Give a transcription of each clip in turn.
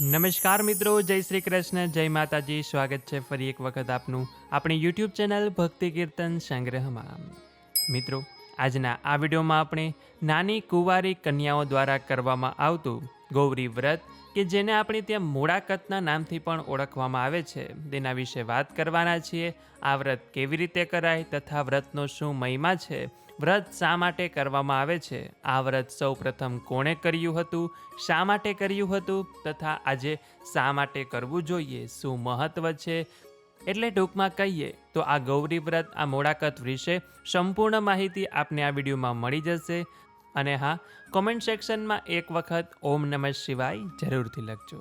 નમસ્કાર મિત્રો, જય શ્રી કૃષ્ણ, જય માતાજી. સ્વાગત છે ફરી એક વખત આપનું આપણી યુટ્યુબ ચેનલ ભક્તિ કીર્તન સંગ્રહમાં. મિત્રો આજના આ વિડીયોમાં આપણે નાની કુંવારી કન્યાઓ દ્વારા કરવામાં આવતું ગૌરી વ્રત કે જેને આપણે ત્યાં મોડાકતના નામથી પણ ઓળખવામાં આવે છે, તેના વિશે વાત કરવાના છીએ. આ વ્રત કેવી રીતે કરાય તથા વ્રતનો શું મહિમા છે, વ્રત શા માટે કરવામાં આવે છે, આ વ્રત સૌ પ્રથમ કોણે કર્યું હતું, શા માટે કર્યું હતું, તથા આજે શા માટે કરવું જોઈએ, શું મહત્વ છે એટલે ટૂંકમાં કહીએ તો આ ગૌરી વ્રત, આ મોડાકત વિશે સંપૂર્ણ માહિતી આપને આ વિડીયોમાં મળી જશે. અને હા કોમેન્ટ સેક્શનમાં એક વખત ઓમ નમઃ શિવાય જરૂરથી લખજો.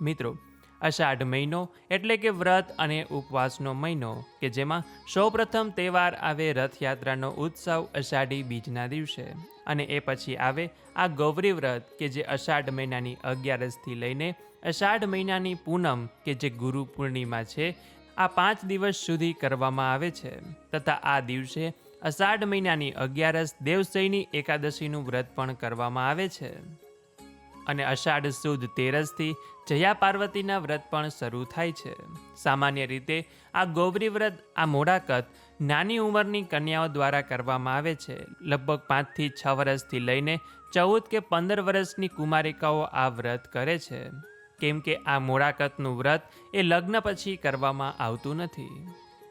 મિત્રો, અષાઢ મહિનો એટલે કે વ્રત અને ઉપવાસનો મહિનો, કે જેમાં સૌપ્રથમ તહેવાર આવે રથયાત્રાનો ઉત્સવ અષાઢી બીજના દિવસે. અને એ પછી આવે આ ગૌરી વ્રત, કે જે અષાઢ મહિનાની અગિયારસથી લઈને અષાઢ મહિનાની પૂનમ, કે જે ગુરુ પૂર્ણિમા છે, આ પાંચ દિવસ સુધી કરવામાં આવે છે. તથા આ દિવસે અષાઢ મહિનાની અગિયારસ દેવસૈની એકાદશીનું વ્રત પણ કરવામાં આવે છે. અને અષાઢ સુદ તેરસથી જયા પાર્વતીના વ્રત પણ શરૂ થાય છે. સામાન્ય રીતે આ ગૌરી વ્રત આ મોડાકત નાની ઉંમરની કન્યાઓ દ્વારા કરવામાં આવે છે. લગભગ પાંચથી છ વર્ષથી લઈને ચૌદ કે પંદર વર્ષની કુમારિકાઓ આ વ્રત કરે છે. કેમ કે આ મોડાકતનું વ્રત એ લગ્ન પછી કરવામાં આવતું નથી.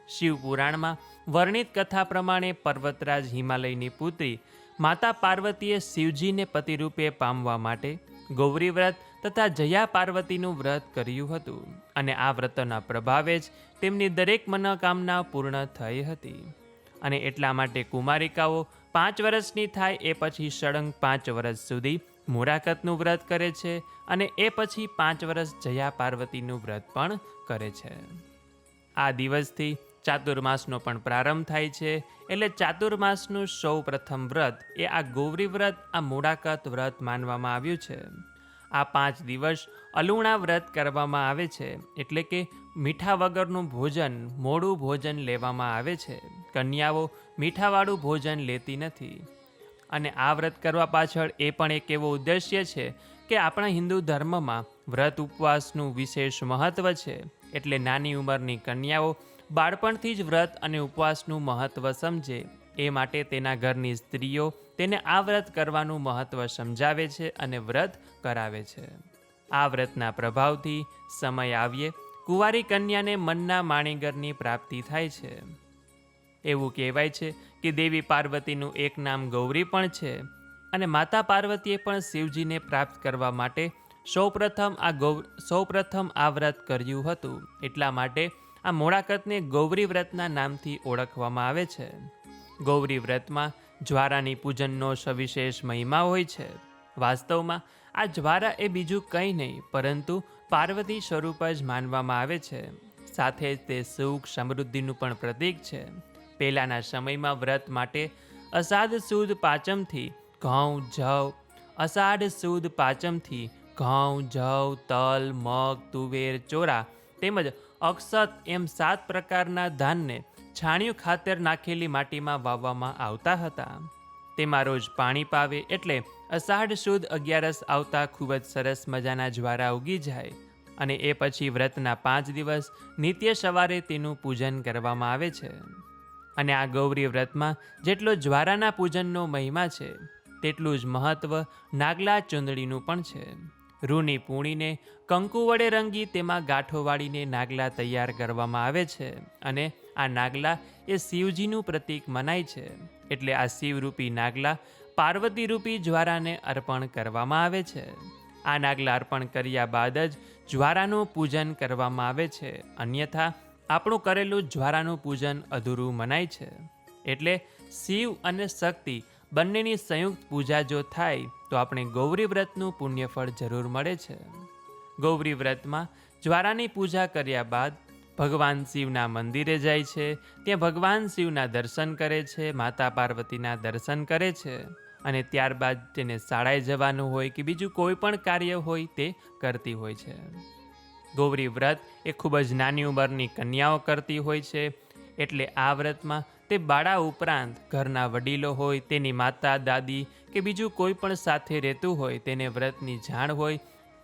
શિવ પુરાણમાં વર્ણિત કથા પ્રમાણે પર્વતરાજ હિમાલયની પુત્રી માતા પાર્વતીએ શિવજીને પતિરૂપે પામવા માટે ગૌરી વ્રત તથા જયા પાર્વતીનું વ્રત કર્યું હતું અને આ વ્રતના પ્રભાવે જ તેમની દરેક મનોકામના પૂર્ણ થઈ હતી. અને એટલા માટે કુમારિકાઓ પાંચ વર્ષની થાય એ પછી સળંગ પાંચ વર્ષ સુધી મોરાકતનું વ્રત કરે છે અને એ પછી પાંચ વર્ષ જયા પાર્વતીનું વ્રત પણ કરે છે. આ દિવસથી ચાતુર્માસનો પણ પ્રારંભ થાય છે એટલે ચાતુર્માસનું સૌ પ્રથમ વ્રત એ આ ગૌરી વ્રત, આ મોડાકત વ્રત માનવામાં આવ્યું છે. આ પાંચ દિવસ અલુણા વ્રત કરવામાં આવે છે એટલે કે મીઠા વગરનું ભોજન, મોડું ભોજન લેવામાં આવે છે. કન્યાઓ મીઠાવાળું ભોજન લેતી નથી. અને આ વ્રત કરવા પાછળ એ પણ એક એવો ઉદ્દેશ્ય છે કે આપણા હિન્દુ ધર્મમાં વ્રત ઉપવાસનું વિશેષ મહત્ત્વ છે. એટલે નાની ઉંમરની કન્યાઓ બાળપણથી જ વ્રત અને ઉપવાસનું મહત્ત્વ સમજે. એ માટે તેના ઘરની સ્ત્રીઓ તેને આ વ્રત કરવાનું મહત્ત્વ સમજાવે છે અને વ્રત કરાવે છે. આ વ્રતના પ્રભાવથી સમય આવીએ, કુંવારી કન્યાને મનના માણીગરની પ્રાપ્તિ થાય છે. એવું કહેવાય છે કે દેવી પાર્વતીનું એક નામ ગૌરી પણ છે અને માતા પાર્વતીએ પણ શિવજીને પ્રાપ્ત કરવા માટે સૌપ્રથમ આ ગૌ સૌપ્રથમ આ વ્રત કર્યું હતું. એટલા માટે આ મોડાકતને ગૌરી વ્રતના નામથી ઓળખવામાં આવે છે. ગૌરી વ્રતમાં જ્વારાની પૂજનનો સવિશેષ મહિમા હોય છે. વાસ્તવમાં આ જ્વારા એ બીજું કંઈ નહીં, પરંતુ પાર્વતી સ્વરૂપ જ માનવામાં આવે છે. સાથે જ તે સુખ સમૃદ્ધિનું પણ પ્રતીક છે. પહેલાંના સમયમાં વ્રત માટે અષાઢ સુદ પાંચમથી ઘઉં, જવ, અષાઢ સુદ પાંચમથી ઘઉં, જવ, તલ, મગ, તુવેર, ચોરા તેમજ અક્ષત એમ સાત પ્રકારના ધાનને છાણિયું ખાતર નાખેલી માટીમાં વાવવામાં આવતા હતા. તેમાં રોજ પાણી પાવે એટલે અષાઢ સુદ અગિયારસ આવતા ખૂબ જ સરસ મજાના જ્વારા ઉગી જાય અને એ પછી વ્રતના પાંચ દિવસ નિત્ય સવારે તેનું પૂજન કરવામાં આવે છે. અને આ ગૌરી વ્રતમાં જેટલો જ્વારાના પૂજનનો મહિમા છે, તેટલું જ મહત્વ નાગલા ચૂંદડીનું પણ છે. રૂની પૂણીને કંકુ વડે રંગી તેમાં ગાંઠો વાળીને નાગલા તૈયાર કરવામાં આવે છે અને આ નાગલા એ શિવજીનું પ્રતીક મનાય છે. એટલે આ શિવરૂપી નાગલા પાર્વતી રૂપી જ્વારાને અર્પણ કરવામાં આવે છે. આ નાગલા અર્પણ કર્યા બાદ જ જ્વારાનું પૂજન કરવામાં આવે છે. અન્યથા આપણું કરેલું જ્વારાનું પૂજન અધૂરું મનાય છે. એટલે શિવ અને શક્તિ બંનેની સંયુક્ત પૂજા જો થાય, તો આપણે ગૌરી વ્રતનું પુણ્યફળ જરૂર મળે છે. ગૌરી વ્રતમાં જ્વારાની પૂજા કર્યા બાદ ભગવાન શિવના મંદિરે જાય છે. ત્યાં ભગવાન શિવના દર્શન કરે છે, માતા પાર્વતીના દર્શન કરે છે અને ત્યારબાદ તેને શાળાએ જવાનું હોય કે બીજું કોઈ પણ કાર્ય હોય તે કરતી હોય છે. ગૌરી વ્રત એ ખૂબ જ નાની ઉંમરની કન્યાઓ કરતી હોય છે. એટલે આ વ્રતમાં તે બાળા ઉપરાંત ઘરના વડીલો હોય, તેની માતા, દાદી કે બીજું કોઈ પણ સાથે રહેતું હોય, તેને વ્રતની જાણ હોય,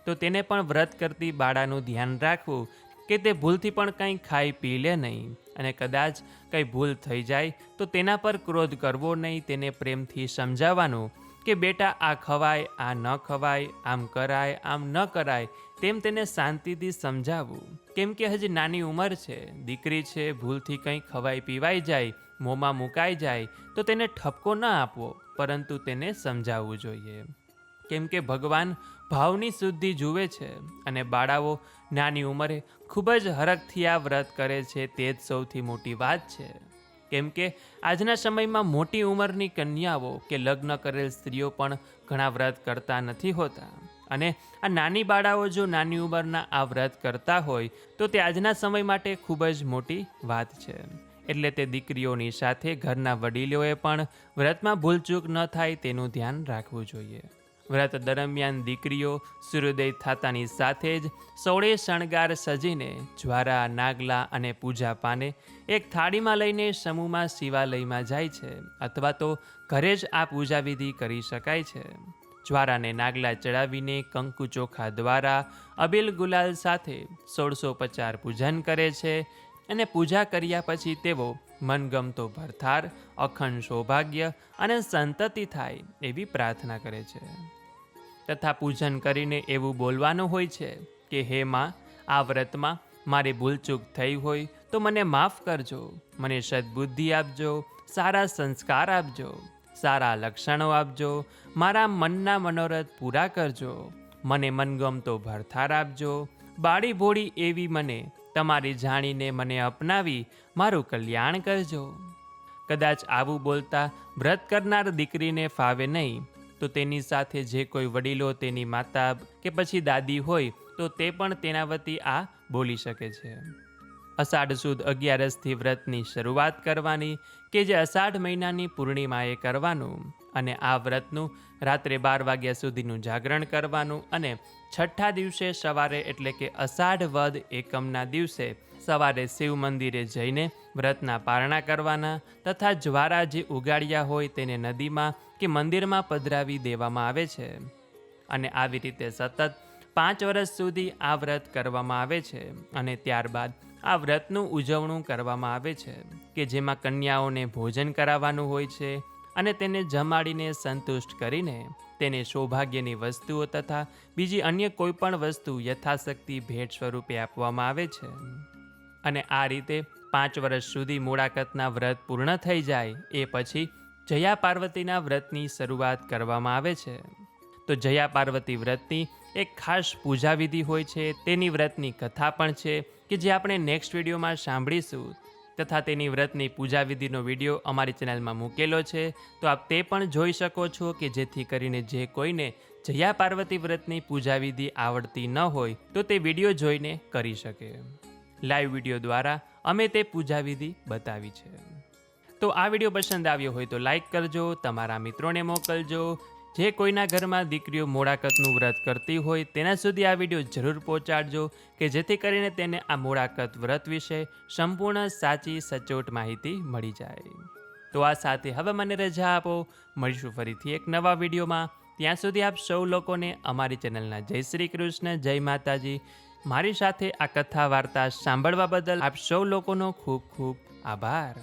તો તેને પણ વ્રત કરતી બાળાનું ધ્યાન રાખવું કે તે ભૂલથી પણ કંઈ ખાઈ પી લે નહીં. અને કદાચ કંઈ ભૂલ થઈ જાય, તો તેના પર ક્રોધ કરવો નહીં, તેને પ્રેમથી સમજાવવાનું કે, બેટા, આ ખવાય, આ ન ખવાય, આમ કરાય, આમ ન કરાય તેમ તેને શાંતિથી સમજાવવું કેમ કે હજી નાની ઉંમર છે, દીકરી છે, ભૂલથી કંઈ ખવાઈ પીવાઈ જાય, મોંમાં મુકાઈ જાય, તો તેને ઠપકો ન આપવો, પરંતુ તેને સમજાવવું જોઈએ. કેમ કે ભગવાન ભાવની શુદ્ધિ જુએ છે અને બાળાઓ નાની ઉંમરે ખૂબ જ હરખથી આ વ્રત કરે છે, તે જ સૌથી મોટી વાત છે. કેમ કે આજના સમયમાં મોટી ઉંમરની કન્યાઓ કે લગ્ન કરેલ સ્ત્રીઓ પણ ઘણા વ્રત કરતા નથી હોતા. અને આ નાની બાળાઓ જો નાની ઉંમરના આ વ્રત કરતા હોય, તો તે આજના સમય માટે ખૂબ જ મોટી વાત છે. એટલે તે દીકરીઓની સાથે ઘરના વડીલોએ પણ વ્રતમાં ભૂલચૂક ન થાય તેનું ધ્યાન રાખવું જોઈએ. વ્રત દરમિયાન દીકરીઓ સૂર્યોદય થતાની સાથે જ સોળે શણગાર સજીને જ્વારા, નાગલા અને પૂજા પાને એક થાળીમાં લઈને સમૂહમાં શિવાલયમાં જાય છે, અથવા તો ઘરે જ આ પૂજા વિધિ કરી શકાય છે. જ્વારાને નાગલા ચડાવીને કંકુ ચોખા દ્વારા અબિલ ગુલાલ સાથે સોળસો પચાર પૂજન કરે છે અને પૂજા કર્યા પછી તેઓ મનગમતો ભરથાર, અખંડ સૌભાગ્ય અને સંતતિ થાય એવી પ્રાર્થના કરે છે. તથા પૂજન કરીને એવું બોલવાનું હોય છે કે, હે માં, આ વ્રતમાં મારી ભૂલચૂક થઈ હોય તો મને માફ કરજો. મને સદબુદ્ધિ આપજો, સારા સંસ્કાર આપજો. સારા લક્ષણો આપજો, મારા મનના મનોરથ પૂરા કરજો, મને મનગમતો ભરથાર આપજો, બાળી ભોળી એવી મને, તમારી જાણીને મને અપનાવી મારું કલ્યાણ કરજો. કદાચ આવું બોલતા વ્રત કરનાર દીકરીને ફાવે નહીં, તો તેની સાથે જે કોઈ વડીલો તેની માતા કે પછી દાદી હોય, તો તે પણ તેના વતી આ બોલી શકે છે. અષાઢ સુદ અગિયારસથી વ્રતની શરૂઆત કરવાની કે જે અષાઢ મહિનાની પૂર્ણિમાએ કરવાનું અને આ વ્રતનું રાત્રે બાર વાગ્યા સુધીનું જાગરણ કરવાનું અને છઠ્ઠા દિવસે સવારે એટલે કે અષાઢ વદ એકમના દિવસે સવારે શિવ મંદિરે જઈને વ્રતના પારણા કરવાના તથા જ્વારા જે ઉગાડ્યા હોય તેને નદીમાં કે મંદિરમાં પધરાવી દેવામાં આવે છે. અને આવી રીતે સતત પાંચ વર્ષ સુધી આ વ્રત કરવામાં આવે છે અને ત્યારબાદ આ વ્રતનું ઉજવણું કરવામાં આવે છે કે જેમાં કન્યાઓને ભોજન કરાવવાનું હોય છે અને તેને જમાડીને સંતુષ્ટ કરીને તેને સૌભાગ્યની વસ્તુઓ તથા બીજી અન્ય કોઈ પણ વસ્તુ યથાશક્તિ ભેટ સ્વરૂપે આપવામાં આવે છે. અને આ રીતે પાંચ વર્ષ સુધી મૂળાકતના વ્રત પૂર્ણ થઈ જાય એ પછી જયા પાર્વતીના વ્રતની શરૂઆત કરવામાં આવે છે. તો જયા પાર્વતી વ્રતની એક ખાસ પૂજા વિધિ હોય છે, તેની વ્રતની કથા પણ છે, કે જે આપણે નેક્સ્ટ વિડીયોમાં સાંભળીશું. તથા તેની વ્રતની પૂજા વિધિનો વીડિયો અમારી ચેનલમાં મૂકેલો છે, તો આપ તે પણ જોઈ શકો છો કે જેથી કરીને જે કોઈને જયા પાર્વતી વ્રતની પૂજા વિધિ આવડતી ન હોય, તો તે વીડિયો જોઈને કરી શકે. લાઈવ વીડિયો દ્વારા અમે તે પૂજા વિધિ બતાવી છે. તો આ વીડિયો પસંદ આવ્યો હોય તો લાઈક કરજો, તમારા મિત્રોને મોકલજો જે કોઈના ઘરમાં દીકરીઓ મોડાકતનું વ્રત કરતી હોય તેના સુધી આ વીડિયો જરૂર પહોંચાડજો કે જેથી કરીને તેને આ મોડાકત વ્રત વિશે સંપૂર્ણ સાચી, સચોટ માહિતી મળી જાય. તો આ સાથે હવે મને રજા આપો. મળીશું ફરીથી એક નવા વિડીયોમાં. ત્યાં સુધી આપ સૌ લોકોને અમારી ચેનલના જય શ્રી કૃષ્ણ, જય માતાજી. મારી સાથે આ કથા વાર્તા સાંભળવા બદલ આપ સૌ લોકોનો ખૂબ ખૂબ આભાર.